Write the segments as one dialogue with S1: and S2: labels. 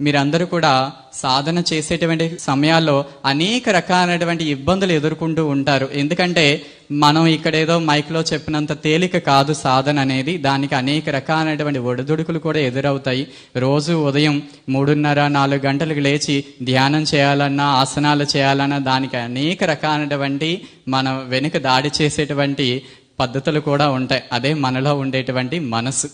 S1: మీరందరూ కూడా సాధన చేసేటువంటి సమయాల్లో అనేక రకాలైనటువంటి ఇబ్బందులు ఎదుర్కొంటూ ఉంటారు. ఎందుకంటే మనం ఇక్కడ ఏదో మైక్లో చెప్పినంత తేలిక కాదు సాధన అనేది. దానికి అనేక రకాలైనటువంటి ఒడిదుడుకులు కూడా ఎదురవుతాయి. రోజు ఉదయం మూడున్నర నాలుగు గంటలకు లేచి ధ్యానం చేయాలన్నా ఆసనాలు చేయాలన్నా దానికి అనేక రకాలైనటువంటి మన వెనుక దాడి చేసేటువంటి పద్ధతులు కూడా ఉంటాయి. అదే మనలో ఉండేటువంటి మనసు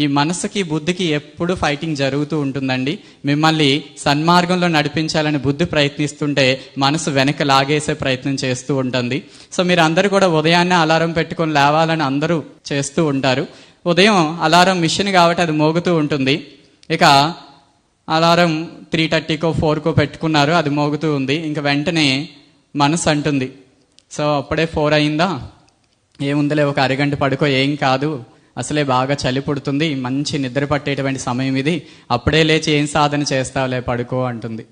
S1: ఈ మనసుకి బుద్ధికి ఎప్పుడు ఫైటింగ్ జరుగుతూ ఉంటుందండి. మిమ్మల్ని సన్మార్గంలో నడిపించాలని బుద్ధి ప్రయత్నిస్తుంటే మనసు వెనక లాగేసే ప్రయత్నం చేస్తూ ఉంటుంది. సో మీరు అందరూ కూడా ఉదయాన్నే అలారం పెట్టుకొని లేవాలని అందరూ చేస్తూ ఉంటారు. ఉదయం అలారం మిషన్ కాబట్టి అది మోగుతూ ఉంటుంది. ఇక అలారం త్రీ థర్టీకో ఫోర్కో పెట్టుకున్నారు అది మోగుతూ ఉంది. ఇంకా వెంటనే మనసు అంటుంది. సో అప్పుడే ఫోర్ అయిందా? ఏముందిలే ఒక అరగంట పడుకో ఏం కాదు. అసలే బాగా చలి పుడుతుంది మంచి నిద్ర పట్టేటువంటి సమయం ఇది. అప్పుడే లేచి ఏం సాధన చేస్తావులే పడుకో అంటుంది.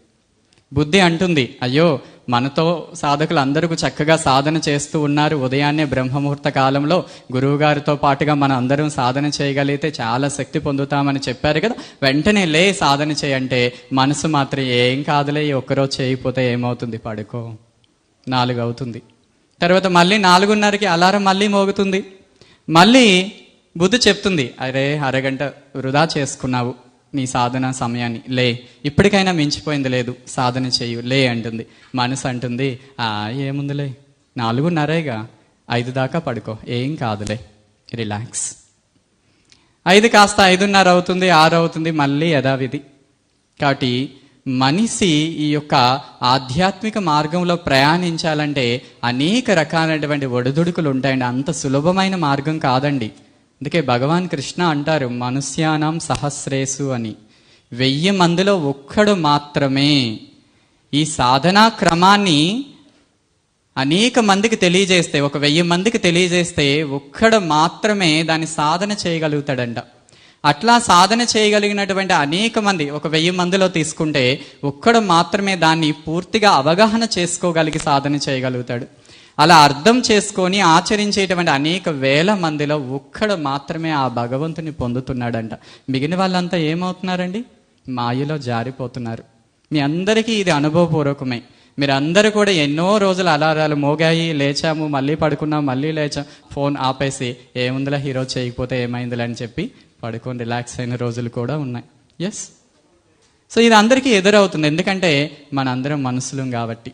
S1: బుద్ధి అంటుంది అయ్యో మనతో సాధకులు అందరూ చక్కగా సాధన చేస్తూ ఉన్నారు. ఉదయాన్నే బ్రహ్మముహూర్త కాలంలో గురువుగారితో పాటుగా మనం అందరం సాధన చేయగలిగితే చాలా శక్తి పొందుతామని చెప్పారు కదా. వెంటనే లే సాధన చేయంటే మనసు మాత్రం ఏం కాదులే ఒక్కరోజు చేయకపోతే ఏమవుతుంది? పడుకో. నాలుగు అవుతుంది తర్వాత మళ్ళీ నాలుగున్నరకి అలారం మళ్ళీ మోగుతుంది. మళ్ళీ బుద్ధి చెప్తుంది అరే అరగంట వృధా చేసుకున్నావు నీ సాధన సమయాన్ని లే. ఇప్పటికైనా మించిపోయింది లేదు సాధన చేయు లే అంటుంది. మనసు అంటుంది ఆ ఏముందిలే నాలుగున్నరేగా ఐదు దాకా పడుకో ఏం కాదులే రిలాక్స్. ఐదు కాస్త ఐదున్నర అవుతుంది ఆరు అవుతుంది మళ్ళీ యథావిధి. కాబట్టి మనిషి ఈ యొక్క ఆధ్యాత్మిక మార్గంలో ప్రయాణించాలంటే అనేక రకాలైనటువంటి ఒడిదుడుకులు ఉంటాయండి. అంత సులభమైన మార్గం కాదండి. అందుకే భగవాన్ కృష్ణ అంటారు మనుష్యానం సహస్రేసు అని. వెయ్యి మందిలో ఒక్కడు మాత్రమే ఈ సాధనా క్రమాన్ని అనేక మందికి తెలియజేస్తే ఒక వెయ్యి మందికి తెలియజేస్తే ఒక్కడు మాత్రమే దాన్ని సాధన చేయగలుగుతాడంట. అట్లా సాధన చేయగలిగినటువంటి అనేక మంది ఒక వెయ్యి మందిలో తీసుకుంటే ఒక్కడు మాత్రమే దాన్ని పూర్తిగా అవగాహన చేసుకోగలిగి సాధన చేయగలుగుతాడు. అలా అర్థం చేసుకొని ఆచరించేటువంటి అనేక వేల మందిలో ఒక్కడు మాత్రమే ఆ భగవంతుని పొందుతున్నాడంట. మిగిలిన వాళ్ళంతా ఏమవుతున్నారండి? మాయలో జారిపోతున్నారు. మీ అందరికీ ఇది అనుభవపూర్వకమే. మీరు అందరూ కూడా ఎన్నో రోజులు అలారాలు మోగాయి లేచాము మళ్ళీ పడుకున్నాం మళ్ళీ లేచాం. ఫోన్ ఆపేసి ఏముందిలా హీరో చేయకపోతే ఏమైందిలే అని చెప్పి పడుకొని రిలాక్స్ అయిన రోజులు కూడా ఉన్నాయి. ఎస్ సో ఇది అందరికీ ఎదురవుతుంది. ఎందుకంటే మనందరం మనుషులం కాబట్టి.